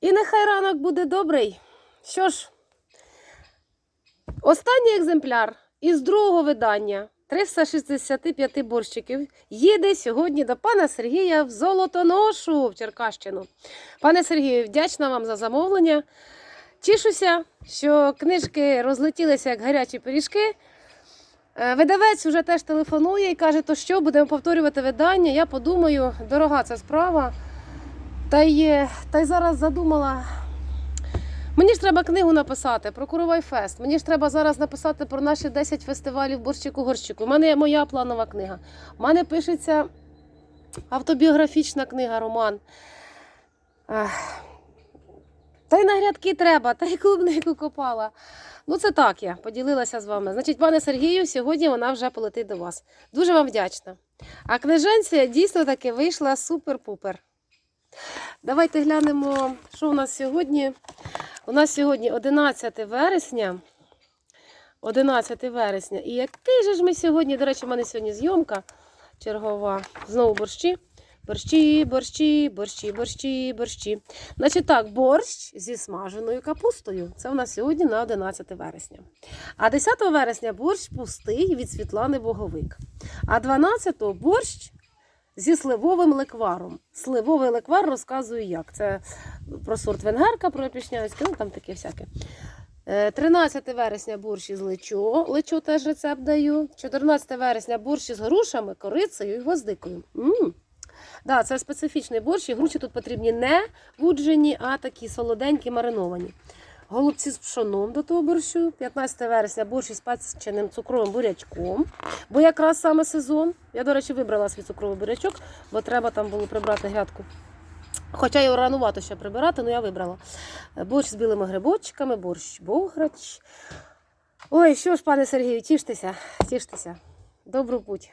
І нехай ранок буде добрий. Що ж, останній екземпляр із другого видання 365 борщиків їде сьогодні до пана Сергія в Золотоношу в Черкащину. Пане Сергію, вдячна вам за замовлення. Тішуся, що книжки розлетілися як гарячі пиріжки. Е, Видавець вже теж телефонує і каже, то що, будемо повторювати видання. Я подумаю, дорога ця справа. Та й, та й зараз задумала. Мені ж треба книгу написати про Куровай Фест. Мені ж треба зараз написати про наші 10 фестивалів борщику горщику. У мене є моя планова книга. У мене пишеться автобіографічна книга, роман. Ех. Та й на грядки треба, та й клубнику копала. Ну, це так я поділилася з вами. Значить, пане Сергію, сьогодні вона вже полетить до вас. Дуже вам вдячна. А книженція дійсно таки вийшла супер-пупер. Давайте глянемо, що у нас сьогодні. У нас сьогодні 11 вересня. 11 вересня. І який же ж ми сьогодні, до речі, в мене сьогодні зйомка чергова. Знову борщі. Борщі, борщі, борщі, борщі, борщі. Значить так, борщ зі смаженою капустою. Це у нас сьогодні на 11 вересня. А 10 вересня борщ пустий від Світлани Боговик. А 12 борщ зі сливовим лекваром. Сливовий леквар розказую як. Це про сорт венгерка, про пішнянське, ну там таке всяке. Е, 13 вересня борщ із лечо. Лечо теж рецепт даю. 14 вересня борщ із грушами, корицею і гвоздикою. м Да, це специфічний борщ, і груші тут потрібні не вуджені, а такі солоденькі, мариновані. Голубці з пшоном до того борщу. 15 вересня борщ із печеним цукровим бурячком. Бо якраз саме сезон. Я, до речі, вибрала свій цукровий бурячок, бо треба там було прибрати грядку. Хоча його ранувато ще прибирати, але я вибрала. Борщ з білими грибочками, борщ бограч. Ой, що ж, пане Сергію, тіштеся, тіштеся. Добру путь.